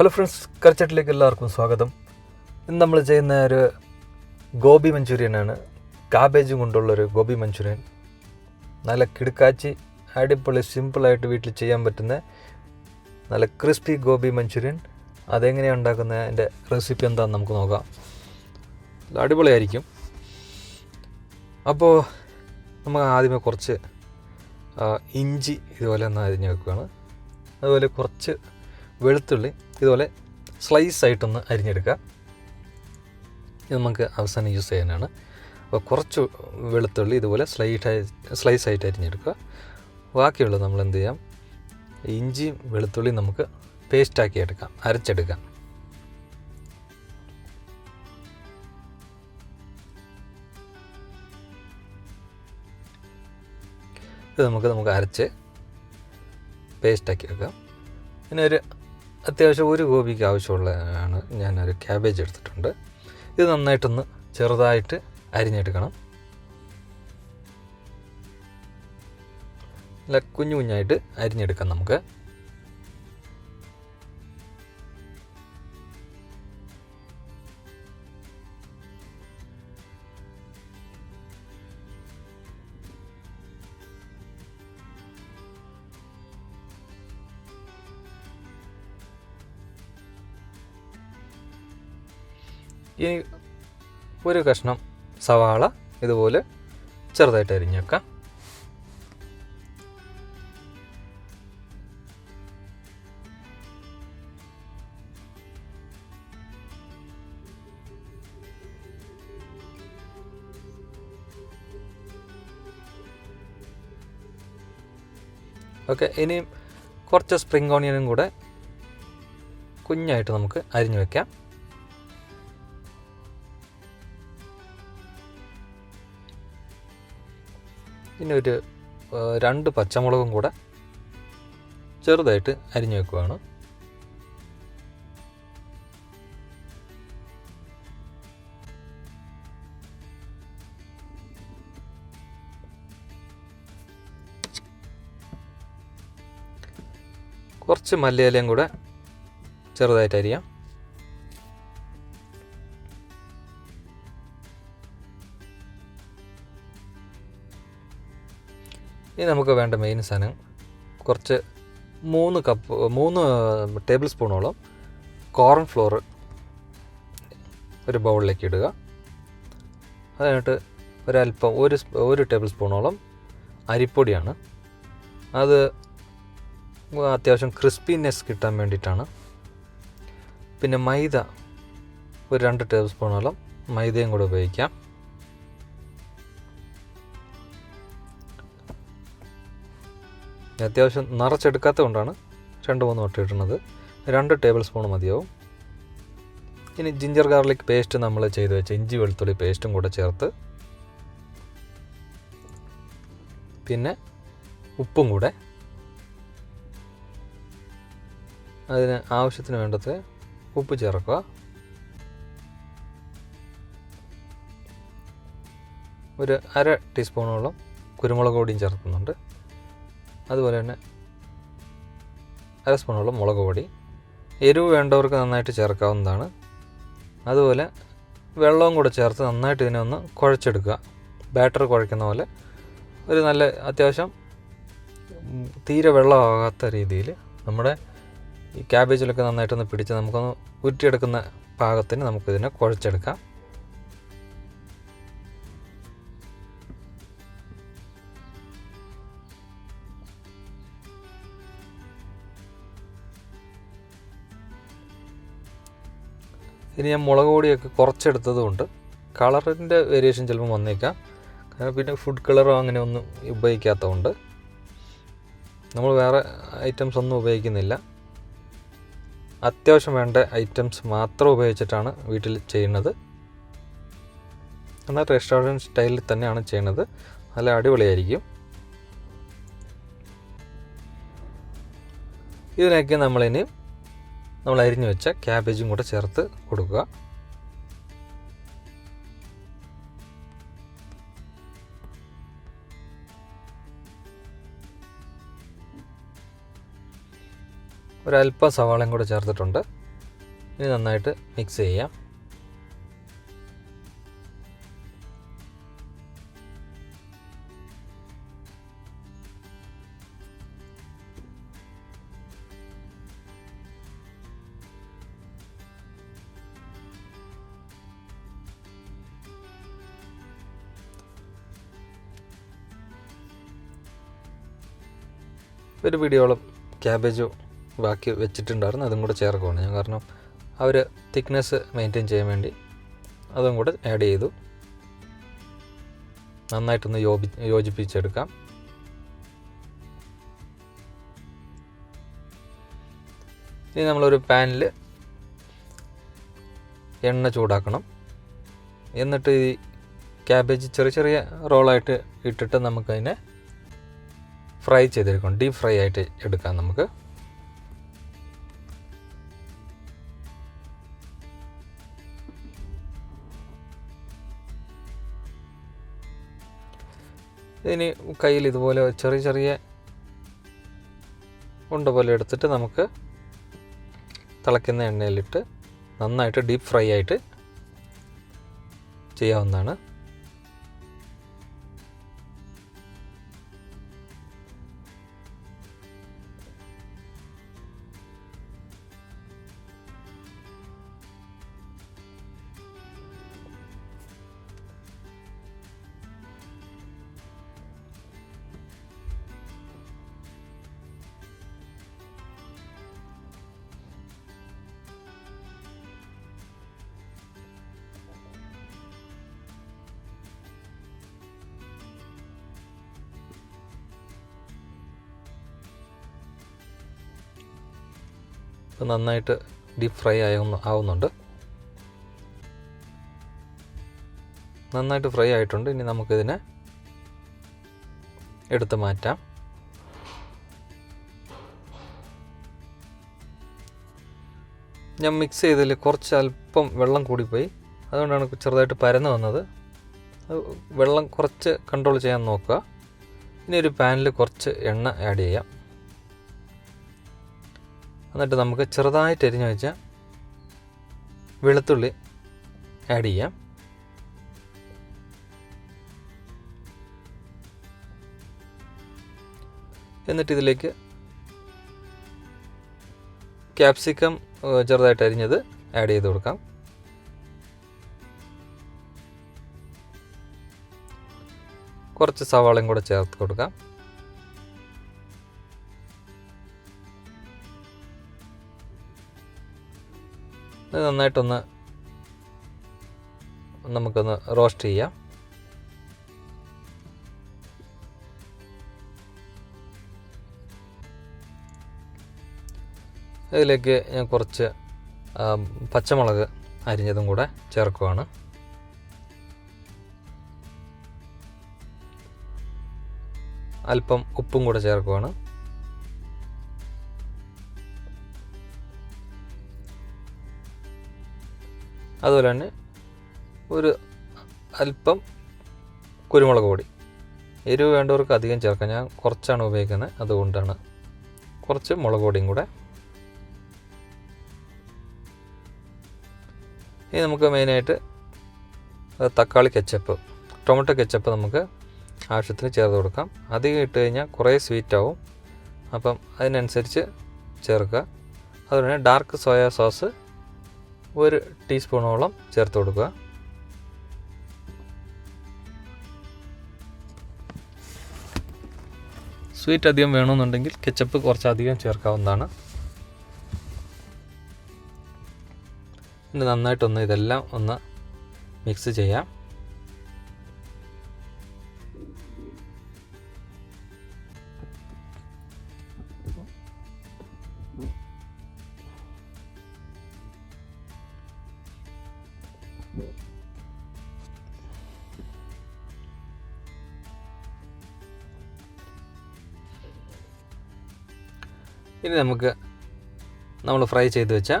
Hello friends കറിച്ചട്ടിലേക്ക് എല്ലാവർക്കും സ്വാഗതം. ഇന്ന് നമ്മൾ ചെയ്യുന്ന ഒരു ഗോബി മഞ്ചൂരിയനാണ്. കാബേജും കൊണ്ടുള്ളൊരു ഗോബി മഞ്ചൂരിയൻ. നല്ല കിടുക്കാച്ചി അടിപൊളി സിമ്പിളായിട്ട് വീട്ടിൽ ചെയ്യാൻ പറ്റുന്ന നല്ല ക്രിസ്പി ഗോബി മഞ്ചൂരിയൻ. അതെങ്ങനെയാണ് ഉണ്ടാക്കുന്നത് അതിന്റെ റെസിപ്പി എന്താണെന്ന് നമുക്ക് നോക്കാം. അടിപൊളിയായിരിക്കും. അപ്പോൾ നമ്മൾ ആദ്യമേ കുറച്ച് ഇഞ്ചി ഇതുപോലെ ഒന്ന് അരിഞ്ഞ് വെക്കുകയാണ്. അതുപോലെ കുറച്ച് വെളുത്തുള്ളി ഇതുപോലെ സ്ലൈസ് ആയിട്ടൊന്ന് അരിഞ്ഞെടുക്കുക. ഇത് നമുക്ക് അവസാനം യൂസ് ചെയ്യാനാണ്. അപ്പോൾ കുറച്ച് വെളുത്തുള്ളി ഇതുപോലെ സ്ലൈറ്റായി സ്ലൈസ് ആയിട്ട് അരിഞ്ഞെടുക്കുക. ബാക്കിയുള്ളത് നമ്മൾ എന്ത് ചെയ്യാം? ഇഞ്ചിയും വെളുത്തുള്ളിയും നമുക്ക് പേസ്റ്റാക്കി എടുക്കാം അരച്ചെടുക്കാം. ഇത് നമുക്ക് നമുക്ക് അരച്ച് പേസ്റ്റാക്കി എടുക്കാം. പിന്നെ ഒരു അത്യാവശ്യം ഒരു ഗോപിക്ക് ആവശ്യമുള്ളതാണ്. ഞാനൊരു ക്യാബേജ് എടുത്തിട്ടുണ്ട്. ഇത് നന്നായിട്ടൊന്ന് ചെറുതായിട്ട് അരിഞ്ഞെടുക്കണം. നല്ല കുഞ്ഞു കുഞ്ഞായിട്ട് അരിഞ്ഞെടുക്കാം നമുക്ക്. ഈ ഒരു കഷ്ണം സവാള ഇതുപോലെ ചെറുതായിട്ട് അരിഞ്ഞേക്കാം. ഓക്കെ ഇനിയും കുറച്ച് സ്പ്രിംഗ് ഓണിയനും കൂടെ കുഞ്ഞായിട്ട് നമുക്ക് അരിഞ്ഞു വെക്കാം. പിന്നെ ഒരു രണ്ട് പച്ചമുളകും കൂടെ ചെറുതായിട്ട് അരിഞ്ഞു വെക്കുകയാണ് കുറച്ച് മല്ലിയിലയും കൂടെ ചെറുതായിട്ട് അരിയാം. ഇനി നമുക്ക് വേണ്ട മെയിൻ സാധനം കുറച്ച് മൂന്ന് കപ്പ് മൂന്ന് ടേബിൾ സ്പൂണോളം കോർൺ ഫ്ലോർ ഒരു ബൗളിലേക്ക് ഇടുക. അതിനായിട്ട് ഒരല്പം ഒരു ഒരു ടേബിൾ സ്പൂണോളം അരിപ്പൊടിയാണ്. അത് അത്യാവശ്യം ക്രിസ്പിനെസ് കിട്ടാൻ വേണ്ടിയിട്ടാണ്. പിന്നെ മൈദ ഒരു രണ്ട് ടേബിൾ സ്പൂണോളം മൈദയും കൂടെ ഉപയോഗിക്കാം. അത്യാവശ്യം നിറച്ചെടുക്കാത്തത് കൊണ്ടാണ് രണ്ട് മൂന്ന് വട്ടം ഇടുന്നത്. രണ്ട് ടേബിൾ സ്പൂൺ മതിയാവും. ഇനി ജിഞ്ചർ ഗാർലിക് പേസ്റ്റ് നമ്മൾ ചെയ്ത് വെച്ച ഇഞ്ചി വെളുത്തുള്ളി പേസ്റ്റും കൂടെ ചേർത്ത് പിന്നെ ഉപ്പും കൂടെ അതിന് ആവശ്യത്തിന് വേണ്ടത് ഉപ്പ് ചേർക്കുക. ഒരു അര ടീസ്പൂണോളം കുരുമുളക് പൊടിയും ചേർക്കുന്നുണ്ട്. അതുപോലെ തന്നെ അര സ്പൂണോളം മുളക് പൊടി. എരിവ് വേണ്ടവർക്ക് നന്നായിട്ട് ചേർക്കാവുന്നതാണ്. അതുപോലെ വെള്ളവും കൂടെ ചേർത്ത് നന്നായിട്ട് ഇതിനെ ഒന്ന് കുഴച്ചെടുക്കുക. ബാറ്റർ കുഴയ്ക്കുന്ന പോലെ ഒരു നല്ല അത്യാവശ്യം തീരെ വെള്ളമാകാത്ത രീതിയിൽ നമ്മുടെ ഈ ക്യാബേജിലൊക്കെ നന്നായിട്ടൊന്ന് പിടിച്ച് നമുക്കൊന്ന് ഉരുട്ടിയെടുക്കുന്ന പാകത്തിന് നമുക്കിതിനെ കുഴച്ചെടുക്കാം. ഇനി ഞാൻ മുളക് പൊടിയൊക്കെ കുറച്ചെടുത്തത് കൊണ്ട് കളറിന്റെ വേരിയേഷൻ ചിലപ്പോൾ വന്നേക്കാം. കാരണം പിന്നെ ഫുഡ് കളറോ അങ്ങനെ ഒന്നും ഉപയോഗിക്കാത്തതുകൊണ്ട്. നമ്മൾ വേറെ ഐറ്റംസ് ഒന്നും ഉപയോഗിക്കുന്നില്ല. അത്യാവശ്യം വേണ്ട ഐറ്റംസ് മാത്രം ഉപയോഗിച്ചിട്ടാണ് വീട്ടിൽ ചെയ്യുന്നത്. എന്നാൽ റെസ്റ്റോറന്റ് സ്റ്റൈലിൽ തന്നെയാണ് ചെയ്യുന്നത്. നല്ല അടിപൊളിയായിരിക്കും. ഇതിനൊക്കെ നമ്മളിനി നമ്മൾ അരിഞ്ഞു വെച്ച ക്യാബേജും കൂടെ ചേർത്ത് കൊടുക്കുക. ഒരല്പം സവാളയും കൂടെ ചേർത്തിട്ടുണ്ട്. ഇനി നന്നായിട്ട് മിക്സ് ചെയ്യാം. ഒരു പിടിയോളം ക്യാബേജോ ബാക്കി വെച്ചിട്ടുണ്ടായിരുന്നു. അതും കൂടെ ചേർക്കുകയാണ് ഞാൻ. കാരണം അവർ തിക്നെസ് മെയിന്റെയിൻ ചെയ്യാൻ വേണ്ടി അതും കൂടെ ആഡ് ചെയ്തു. നന്നായിട്ടൊന്ന് യോജി യോജിപ്പിച്ചെടുക്കാം. ഇനി നമ്മളൊരു പാനിൽ എണ്ണ ചൂടാക്കണം. എന്നിട്ട് ഈ ക്യാബേജ് ചെറിയ ചെറിയ റോളായിട്ട് ഇട്ടിട്ട് നമുക്കതിനെ ഫ്രൈ ചെയ്തെടുക്കണം. ഡീപ് ഫ്രൈ ആയിട്ട് എടുക്കാം നമുക്ക്. ഇനി കയ്യിൽ ഇതുപോലെ ചെറിയ ചെറിയ ഉണ്ട പോലെ എടുത്തിട്ട് നമുക്ക് തിളയ്ക്കുന്ന എണ്ണയിലിട്ട് നന്നായിട്ട് ഡീപ്പ് ഫ്രൈ ആയിട്ട് ചെയ്യാവുന്നതാണ്. നന്നായിട്ട് ഡീപ്പ് ഫ്രൈ ആവുന്ന ആവുന്നുണ്ട്. നന്നായിട്ട് ഫ്രൈ ആയിട്ടുണ്ട്. ഇനി നമുക്കിതിനെ എടുത്ത് മാറ്റാം. ഞാൻ മിക്സ് ചെയ്തതിൽ കുറച്ച് അല്പം വെള്ളം കൂടിപ്പോയി. അതുകൊണ്ടാണ് ചെറുതായിട്ട് പരന്ന് വന്നത്. വെള്ളം കുറച്ച് കൺട്രോൾ ചെയ്യാൻ നോക്കുക. ഇനി ഒരു പാനിൽ കുറച്ച് എണ്ണ ആഡ് ചെയ്യാം. എന്നിട്ട് നമുക്ക് ചെറുതായിട്ട് എരിഞ്ഞു വെച്ച വെളുത്തുള്ളി ആഡ് ചെയ്യാം. എന്നിട്ട് ഇതിലേക്ക് ക്യാപ്സിക്കം ചെറുതായിട്ട് അരിഞ്ഞത് ആഡ് ചെയ്ത് കൊടുക്കാം. കുറച്ച് സവാളയും കൂടെ ചേർത്ത് കൊടുക്കാം. നന്നായിട്ടൊന്ന് നമുക്കൊന്ന് റോസ്റ്റ് ചെയ്യാം. ഇതിലേക്ക് ഞാൻ കുറച്ച് പച്ചമുളക് അരിഞ്ഞതും കൂടെ ചേർക്കുവാണ്. അല്പം ഉപ്പും കൂടെ ചേർക്കുവാണ്. അതുപോലെ തന്നെ ഒരു അല്പം കുരുമുളക് പൊടി. എരിവ് വേണ്ടവർക്ക് അധികം ചേർക്കാം. ഞാൻ കുറച്ചാണ് ഉപയോഗിക്കുന്നത്. അതുകൊണ്ടാണ് കുറച്ച് മുളക് പൊടിയും കൂടെ. ഇനി നമുക്ക് മെയിനായിട്ട് തക്കാളി കെച്ചപ്പ് ടൊമാറ്റോ കെച്ചപ്പ് നമുക്ക് ആവശ്യത്തിന് ചേർത്ത് കൊടുക്കാം. അധികം ഇട്ട് കഴിഞ്ഞാൽ കുറേ സ്വീറ്റ് ആവും. അപ്പം അതിനനുസരിച്ച് ചേർക്കുക. അതുപോലെ ഡാർക്ക് സോയാ സോസ് ഒരു ടീസ്പൂണോളം ചേർത്ത് കൊടുക്കുക. സ്വീറ്റ് അധികം വേണമെന്നുണ്ടെങ്കിൽ കെച്ചപ്പ് കുറച്ചധികം ചേർക്കാവുന്നതാണ്. ഇനി നന്നായിട്ടൊന്ന് ഇതെല്ലാം ഒന്ന് മിക്സ് ചെയ്യാം. ഇനി നമുക്ക് നമ്മൾ ഫ്രൈ ചെയ്ത് വെച്ച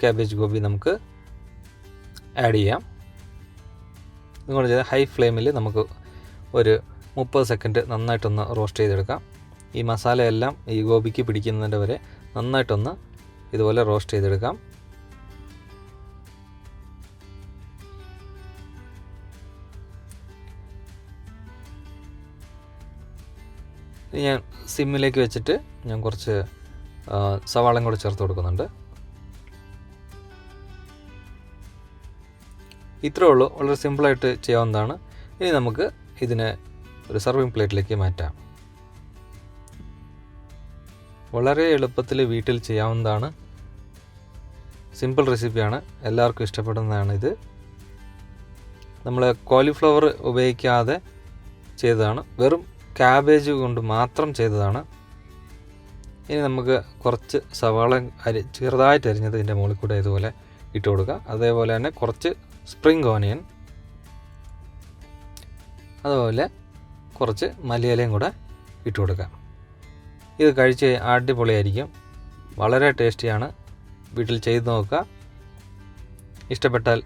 ക്യാബേജ് ഗോബി നമുക്ക് ആഡ് ചെയ്യാം. നിങ്ങൾ ചെയ്താൽ ഹൈ ഫ്ലെയിമിൽ നമുക്ക് ഒരു മുപ്പത് സെക്കൻഡ് നന്നായിട്ടൊന്ന് റോസ്റ്റ് ചെയ്തെടുക്കാം. ഈ മസാലയെല്ലാം ഈ ഗോപിക്ക് പിടിക്കുന്നതിന്റെ വരെ നന്നായിട്ടൊന്ന് ഇതുപോലെ റോസ്റ്റ് ചെയ്തെടുക്കാം. ഞാൻ സിമ്മിലേക്ക് വെച്ചിട്ട് ഞാൻ കുറച്ച് സവാളം കൂടെ ചേർത്ത് കൊടുക്കുന്നുണ്ട്. ഇത്രേ ഉള്ളൂ. വളരെ സിമ്പിളായിട്ട് ചെയ്യാവുന്നതാണ്. ഇനി നമുക്ക് ഇതിനെ ഒരു സർവിങ് പ്ലേറ്റിലേക്ക് മാറ്റാം. വളരെ എളുപ്പത്തിൽ വീട്ടിൽ ചെയ്യാവുന്നതാണ്. സിമ്പിൾ റെസിപ്പിയാണ് എല്ലാവർക്കും ഇഷ്ടപ്പെടുന്നതാണ് ഇത്. നമ്മൾ കോളിഫ്ലവർ ഉപയോഗിക്കാതെ ചെയ്തതാണ്. വെറും ക്യാബേജ് കൊണ്ട് മാത്രം ചെയ്തതാണ്. ഇനി നമുക്ക് കുറച്ച് സവാള അരി ചെറുതായിട്ട് അരിഞ്ഞത് ഇതിന്റെ മുകളിൽ കൂടെ ഇതുപോലെ ഇട്ട് കൊടുക്കുക അതേപോലെ തന്നെ കുറച്ച് സ്പ്രിംഗ് ഓനിയൻ അതുപോലെ കുറച്ച് മല്ലിയിലയും കൂടെ ഇട്ട് കൊടുക്കുക ഇത് കഴിച്ച് അടിപൊളിയായിരിക്കും. വളരെ ടേസ്റ്റിയാണ്. വീട്ടിൽ ചെയ്ത് നോക്കുക. ഇഷ്ടപ്പെട്ടാൽ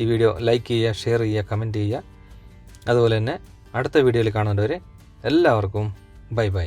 ഈ വീഡിയോ ലൈക്ക് ചെയ്യുക ഷെയർ ചെയ്യുക കമന്റ് ചെയ്യുക. അതുപോലെ തന്നെ അടുത്ത വീഡിയോയിൽ കാണുന്നവരെ എല്ലാവർക്കും ബൈ ബൈ.